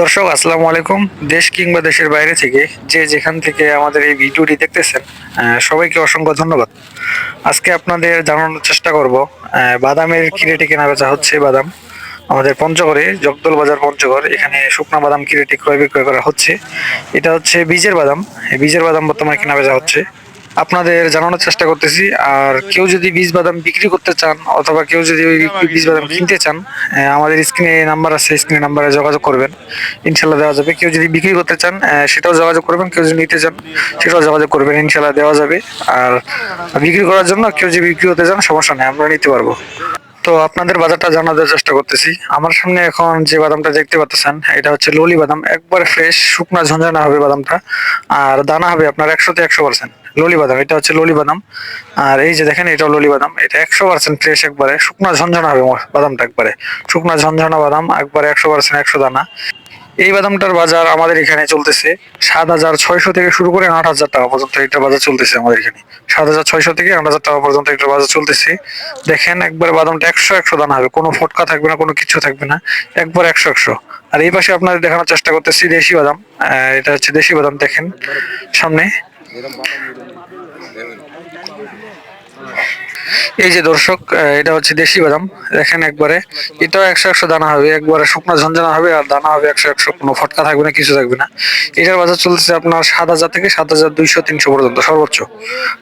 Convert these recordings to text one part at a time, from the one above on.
দর্শক, আসসালামু আলাইকুম। দেশ কিংবা দেশের বাইরে থেকে যে যেখান থেকে আমাদের এই ভিডিওটি দেখতেছেন সবাইকে অসংখ্য ধন্যবাদ। আজকে আপনাদের জানানোর চেষ্টা করব বাদামের কি রেটে কেনা বেচা হচ্ছে বাদাম। আমাদের পঞ্চগড়ে, জগদল বাজার পঞ্চগড়, এখানে শুকনা বাদাম কি রেটে ক্রয় বিক্রয় করা হচ্ছে। এটা হচ্ছে বীজের বাদাম। বীজের বাদাম বর্তমানে কেনা বেচা হচ্ছে। আপনাদের জানানোর চেষ্টা করতেছি। আর কেউ যদি বীজ বাদাম বিক্রি করতে চান অথবা কেউ যদি বীজ বাদাম কিনতে চান আমাদের স্ক্রিনে নাম্বার আছে স্ক্রিনে নাম্বারে যোগাযোগ করবেন। ইনশাল্লাহ দেওয়া যাবে। কেউ যদি বিক্রি করতে চান সেটাও যোগাযোগ করবেন। কেউ যদি নিতে চান সেটাও যোগাযোগ করবেন। ইনশাল্লাহ দেওয়া যাবে। আর বিক্রি করার জন্য কেউ যদি বিক্রি করতে চান সমস্যা নেই আমরা নিতে পারব। তো আপনাদের বাজারটা জানাতে চেষ্টা করতেছি। আমার সামনে এখন যে বাদামটা দেখতে পাচ্ছেন, এটা হচ্ছে ললি বাদাম। একবার ফ্রেশ শুকনা ঝঞ্ঝানা হবে বাদামটা। আর দানা হবে আপনার একশোতে একশো পার্সেন্ট ললি বাদাম, এটা হচ্ছে ললি বাদাম। আর এই যে দেখেন এটা ললি বাদাম। এটা একশো পার্সেন্ট ফ্রেশ একবারে। শুকনা ঝঞ্ঝানা হবে বাদামটা একবারে। শুকনা ঝঞ্ঝানা বাদাম, একবারে একশো পার্সেন্ট একশো দানা। এই বাদামটার বাজার আমাদের এখানে চলতেছে সাত হাজার ছয়শো থেকে শুরু করে আট হাজার টাকা পর্যন্ত একটা বাজার চলতেছে আমাদের এখানে। সাত হাজার ছয়শো থেকে আট হাজার টাকা পর্যন্ত একটা বাজার চলতেছে। দেখেন একবার বাদামটা একশো একশো দানা হবে। কোনো ফটকা থাকবে না, কোনো কিছু থাকবে না। একবার একশো একশো। আর এই পাশে আপনাদের দেখানোর চেষ্টা করতেছি দেশি বাদাম। এটা হচ্ছে দেশি বাদাম, দেখেন সামনে। এই যে দর্শক এটা হচ্ছে দেশি বাদাম। দেখেন একবারে, এটাও একশো একশো দানা হবে, একবারে শুকনো ঝঞ্ঝানা হবে, আর দানা হবে একশো একশো, কোনো ফটকা থাকবে না, কিছু থাকবে না। এটার বাজার চলছে আপনার সাত হাজার থেকে সাত হাজার দুইশো তিনশো পর্যন্ত, সর্বোচ্চ।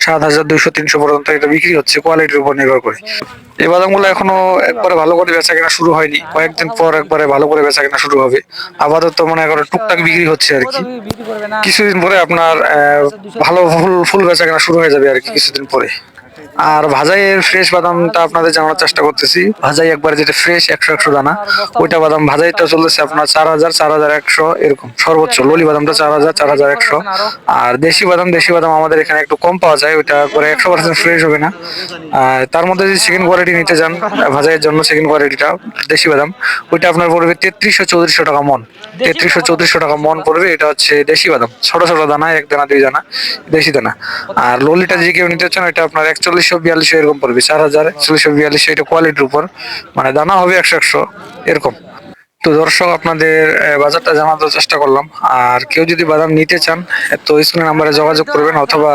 সাত হাজার দুইশো তিনশো পর্যন্ত এটা বিক্রি হচ্ছে, কোয়ালিটির উপর নির্ভর করে। এই বাদামগুলো এখনও একবারে ভালো করে বেচা কেনা শুরু হয়নি, কয়েকদিন পর একবারে ভালো করে বেচা কেনা শুরু হবে। আপাতত মনে করো টুকটাক বিক্রি হচ্ছে আর কি। কিছুদিন পরে আপনার ভালো ফুল ফুল বেচা কেনা শুরু হয়ে যাবে আর কি, কিছুদিন পরে। আর ভাজাইয়ের ফ্রেশ বাদামটা আপনাদের জানানোর চেষ্টা করতেছি। ভাজাই একবার যেটা ফ্রেশ একশো একশো দানা। ওইটা বাদাম ভাজাইটা চলতেছে আপনার চার হাজার চার হাজার একশো, এরকম। সর্বোচ্চ ললি বাদামটা চার হাজার চার হাজার একশো। আর দেশি বাদাম দেশি বাদাম আমাদের এখানে একটু কম পাওয়া যায়, ওইটা করে একশো পার্সেন্ট ফ্রেশ হবে না। তার মধ্যে যদি সেকেন্ড কোয়ালিটি নিতে চান, ভাজাইয়ের জন্য সেকেন্ড কোয়ালিটিটা দেশি বাদাম, ওইটা আপনার পড়বে তেত্রিশশো, চৌত্রিশশো টাকা মন। তেত্রিশশো, চৌত্রিশশো টাকা মন পড়বে, এটা হচ্ছে দেশি বাদাম। ছোট ছোট দানা, এক দানা, দুই দানা, দেশি দানা। আর ললিটা যে কেউ নিতে চান এটা আপনার একচল্লিশশো বিয়াল্লিশশো এরকম পড়বে, চার হাজার একচল্লিশশো বিয়াল্লিশশো এটা কোয়ালিটির উপর। মানে দানা হবে একশো একশো, এরকম। তো দর্শক, আপনাদের বাজারটা জানানোর চেষ্টা করলাম। আর কেউ যদি বাদাম নিতে চান, তো স্ক্রিন নাম্বারে যোগাযোগ করবেন, অথবা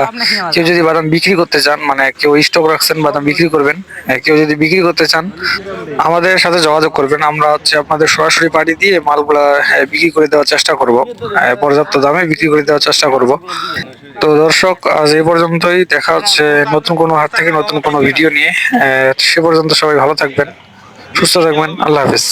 কেউ যদি বাদাম বিক্রি করতে চান মানে কেউ স্টক রাখছেন, বাদাম বিক্রি করবেন কেউ যদি বিক্রি করতে চান, আমাদের সাথে যোগাযোগ করবেন। আমরা হচ্ছে আপনাদের সরাসরি পাড়ি দিয়ে মালগুলা বিক্রি করে দেওয়ার চেষ্টা করব। পর্যাপ্ত দামে বিক্রি করে দেওয়ার চেষ্টা করব। তো দর্শক, আজ এই পর্যন্তই। দেখা হচ্ছে নতুন কোনো হাত থেকে নতুন কোনো ভিডিও নিয়ে। সে পর্যন্ত সবাই ভালো থাকবেন, সুস্থ থাকবেন। আল্লাহ হাফিজ।